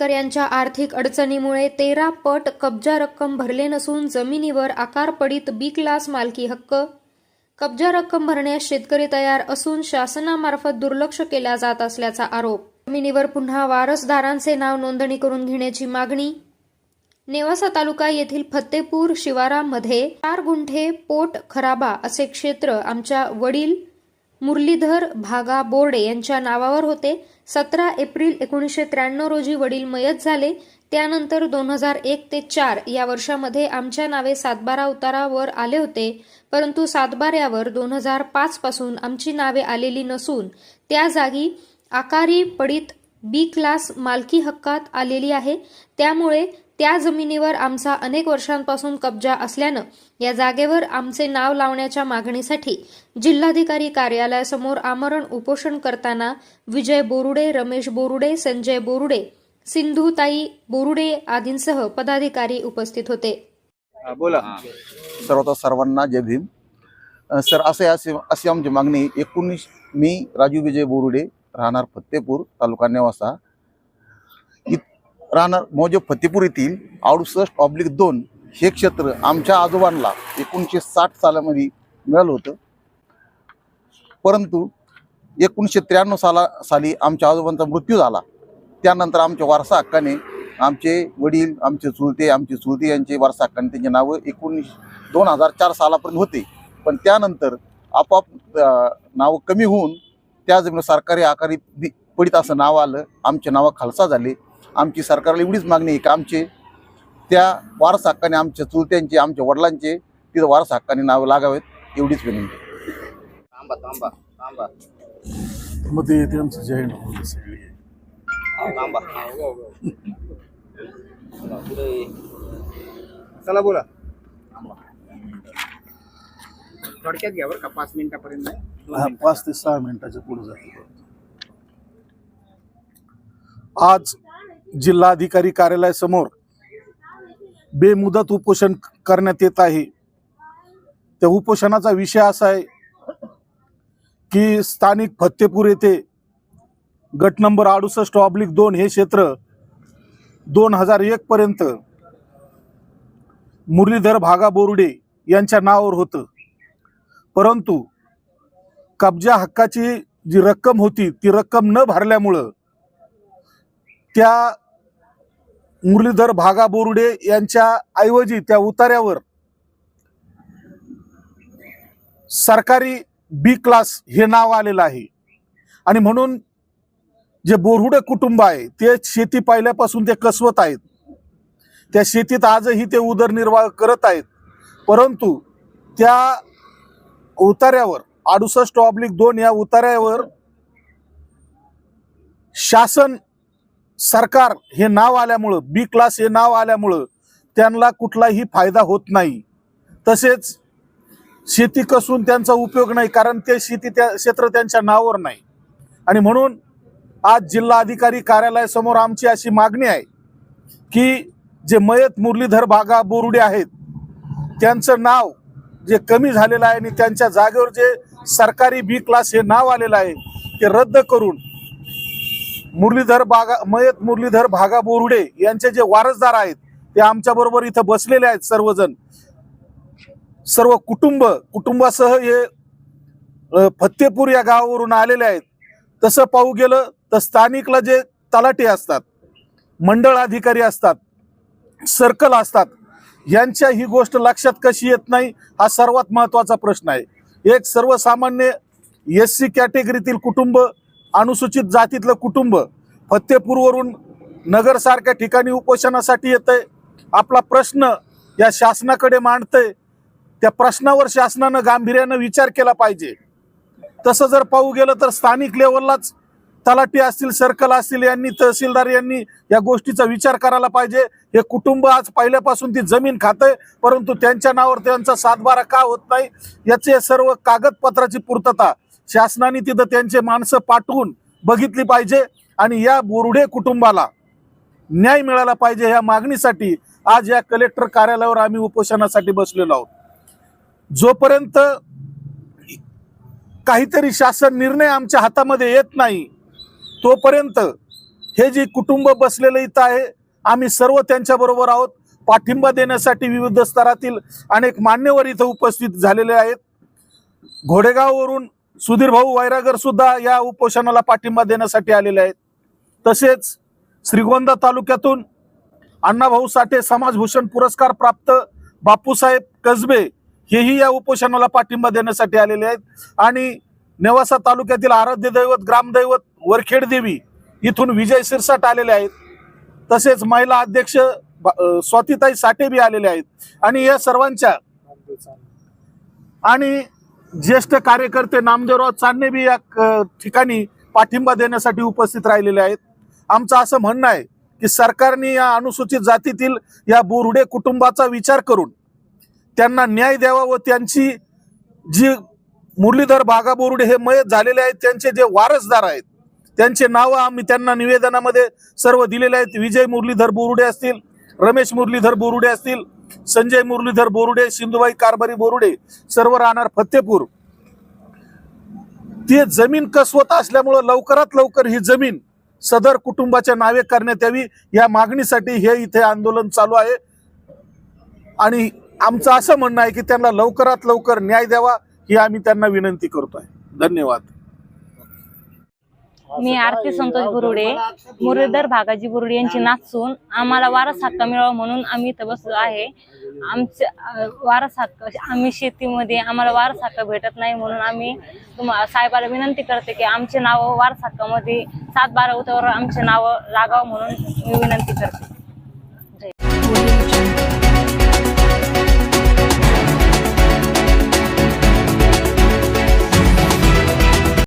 शेतकऱ्यांच्या आर्थिक अडचणीमुळे तेरा पट कब्जा रक्कम भरले नसून जमिनीवर आकार पडीत बी क्लास मालकी हक्क. कब्जा रक्कम भरण्यास शेतकरी तयार असून शासनामार्फत दुर्लक्ष केला जात असल्याचा आरोप. जमिनीवर पुन्हा वारसदारांचे नाव नोंदणी करून घेण्याची मागणी. नेवासा तालुका येथील फत्तेपूर शिवारामध्ये चार गुंठे पोट खराबा असे क्षेत्र आमच्या वडील मुरलीधर भागा बोर्डे यांच्या नावावर होते. सतरा एप्रिल एकोणीसशे त्र्याण्णव रोजी वडील मयत झाले. त्यानंतर दोन हजार एक ते चार या वर्षामध्ये आमच्या नावे सातबारा उतारावर आले होते. परंतु सातबाऱ्यावर दोन हजार पाचपासून आमची नावे आलेली नसून त्या जागी आकारी पडित बी क्लास मालकी हक्कात आलेली आहे. त्यामुळे त्या जमिनीवर आमचा अनेक वर्षांपासून कब्जा असल्यानं या जागेवर आमचे नाव लावण्याच्या मागणीसाठी जिल्हाधिकारी कार्यालयासमोर आमरण उपोषण करताना विजय बोरुडे रमेश बोरुडे संजय बोरुडे सिंधुताई बोरुडे आदींसह पदाधिकारी उपस्थित होते. हा, बोला. सर्वता सर्वांना जय भीम. सर असे असे अशी आमची मागणी एकोणीस मी राजू विजय बोरुडे राहणार फत्तेपूर तालुका नेवासा. इत राहणार मौजे फत्तेपूर येथील अडुसष्ट ऑब्लिक दोन हे क्षेत्र आमच्या आजोबांना एकोणीसशे साठ सालामध्ये मिळालं होतं. परंतु एकोणीसशे त्र्याण्णव साला साली आमच्या आजोबांचा मृत्यू झाला. त्यानंतर आमच्या वारसा हक्काने आमचे वडील आमचे चुलते आमचे चुलते यांचे वारसा हक्काने त्यांचे नावं एकोणीस दोन हजार चार सालापर्यंत होते. पण त्यानंतर आपोआप नावं कमी होऊन त्या जमिनी सरकारी आकारी बी- पडित असं नाव आलं. आमचे नावं खालसा झाले. आमची सरकारला एवढीच मागणी आहे की आमचे त्या वारस हक्काने आमच्या चुलत्यांचे आमच्या वडिलांचे तिथं वारस हक्काने नावं लागावेत एवढीच विनंती थांबा थांबा थांबा. मग ते सगळी. थांबा. चला, बोला. थोडक्यात घ्या बरं का पाच मिनिटापर्यंत. हा पाच ते सहा मिनिटाच्या पुढे जाते. आज जिल्हाधिकारी कार्यालयासमोर बेमुदत उपोषण करण्यात येत आहे. त्या उपोषणाचा विषय असा आहे की स्थानिक फत्तेपूर येथे गट नंबर अडुसष्ट ऑब्लिक दोन हे क्षेत्र दोन हजार एक पर्यंत मुरलीधर भागा बोरुडे यांच्या नावावर होतं. परंतु कब्जा हक्काची जी रक्कम होती ती रक्कम न भरल्यामुळं त्या मुरलीधर भागा बोरुडे यांच्या ऐवजी त्या उतार्यावर सरकारी बी क्लास हे नाव आलेलं आहे. आणि म्हणून जे बोरहुडे कुटुंब आहे ते शेती पाहिल्यापासून ते कसवत आहेत. त्या शेतीत आजही ते उदरनिर्वाह करत आहेत. परंतु त्या उतार्यावर अडुसष्ट ऑब्लिक दोन या उतार्यावर शासन सरकार हे नाव आल्यामुळं बी क्लास हे नाव आल्यामुळं त्यांना कुठलाही फायदा होत नाही. तसेच शेती कसून त्यांचा उपयोग नाही कारण ते शेती त्या क्षेत्र त्यांच्या नावावर नाही. आणि म्हणून आज जिल्हा अधिकारी कार्यालयासमोर आमची अशी मागणी आहे की जे मयत मुरलीधर बागा बोरुडे आहेत त्यांचं नाव जे कमी झालेलं आहे आणि त्यांच्या जागेवर जे सरकारी बी क्लास हे नाव आलेलं आहे ते रद्द करून मुरलीधर बागा मयत मुरलीधर भागा बोरुडे यांचे जे वारसदार आहेत ते आमच्या बरोबर इथं बसलेले आहेत सर्वजण. सर्व कुटुंब कुटुंबासह हे फत्तेपूर या गावावरून आलेले आहेत. तसं पाहू गेलं तर स्थानिकला जे तलाटे असतात मंडळ अधिकारी असतात सर्कल असतात यांच्या ही गोष्ट लक्षात कशी येत नाही हा सर्वात महत्त्वाचा प्रश्न आहे. एक सर्वसामान्य एस सी कॅटेगरीतील कुटुंब अनुसूचित जातीतलं कुटुंब फत्तेपूरवरून नगरसारख्या ठिकाणी उपोषणासाठी येतंय. आपला प्रश्न या शासनाकडे मांडतंय. त्या प्रश्नावर शासनानं गांभीर्यानं विचार केला पाहिजे. तसं जर पाहू गेलं तर स्थानिक लेवललाच तलाठी असतील सर्कल असतील यांनी तहसीलदार यांनी या गोष्टीचा विचार करायला पाहिजे. हे कुटुंब आज पहिल्यापासून ती जमीन खातंय परंतु त्यांच्या नावावर त्यांचा सातबारा का होत नाही याचे सर्व कागदपत्राची पूर्तता शासनाने तिथं त्यांचे माणसं पाठवून बघितली पाहिजे आणि या बोरुडे कुटुंबाला न्याय मिळाला पाहिजे ह्या मागणीसाठी आज या कलेक्टर कार्यालयावर आम्ही उपोषणासाठी बसलेलो आहोत. जोपर्यंत काहीतरी शासन निर्णय आमच्या हातामध्ये येत नाही तोपर्यंत हे जे कुटुंब बसलेलं इथं आहे आम्ही सर्व त्यांच्याबरोबर आहोत. पाठिंबा देण्यासाठी विविध स्तरातील अनेक मान्यवर इथं उपस्थित झालेले आहेत. घोडेगाववरून सुधीर भाऊ वैरागर सुद्धा या उपोषणाला पाठिंबा देण्यासाठी आलेले आहेत. तसेच श्रीगोंदा तालुक्यातून अण्णाभाऊ साठे समाजभूषण पुरस्कार प्राप्त बापूसाहेब कसबे हेही या उपोषणाला पाठिंबा देण्यासाठी आलेले आहेत. आणि नेवासा तालुक्यातील आराध्य दैवत ग्रामदैवत वरखेड देवी इथून विजय सिरसाट आलेले आहेत. तसेच महिला अध्यक्ष स्वातीताई साठे बी आलेले आहेत. आणि या सर्वांच्या आणि ज्येष्ठ कार्यकर्ते नामदेवराव चांदणे बी या क- ठिकाणी पाठिंबा देण्यासाठी उपस्थित राहिलेले आहेत. आमचं असं म्हणणं आहे की सरकारने या अनुसूचित जातीतील या बोरुडे कुटुंबाचा विचार करून त्यांना न्याय द्यावा व त्यांची जी मुरलीधर बागा बोरुडे हे मयत झालेले आहेत. त्यांचे जे वारसदार आहेत त्यांचे नावं आम्ही त्यांना निवेदनामध्ये सर्व दिलेले आहेत. विजय मुरलीधर बोरुडे असतील रमेश मुरलीधर बोरुडे असतील संजय मुरलीधर बोरुडे सिंधुबाई कारभारी बोरुडे सर्व राहणार फतेपूर. ती जमीन कसवत असल्यामुळं लवकरात लवकर ही जमीन सदर कुटुंबाच्या नावे करण्यात यावी या मागणीसाठी हे इथे आंदोलन चालू आहे. आणि आमचं असं म्हणणं आहे की त्यांना लवकरात लवकर न्याय द्यावा ही आम्ही त्यांना विनंती करतोय. धन्यवाद. मी आरती संतोष बुरुडे मुरलीधर भागाजी बुरुडे यांची नाचून आम्हाला वारस हक्क मिळावा म्हणून आम्ही इथं बसलो आहे. आमच्या वारस हक्क आम्ही शेतीमध्ये आम्हाला वारस हक्क भेटत नाही म्हणून आम्ही तुम्हा साहेबाला विनंती करते की आमचे नाव वारस हक्कामध्ये सात बारा उतावर आमचे नाव लागावं म्हणून मी विनंती करते.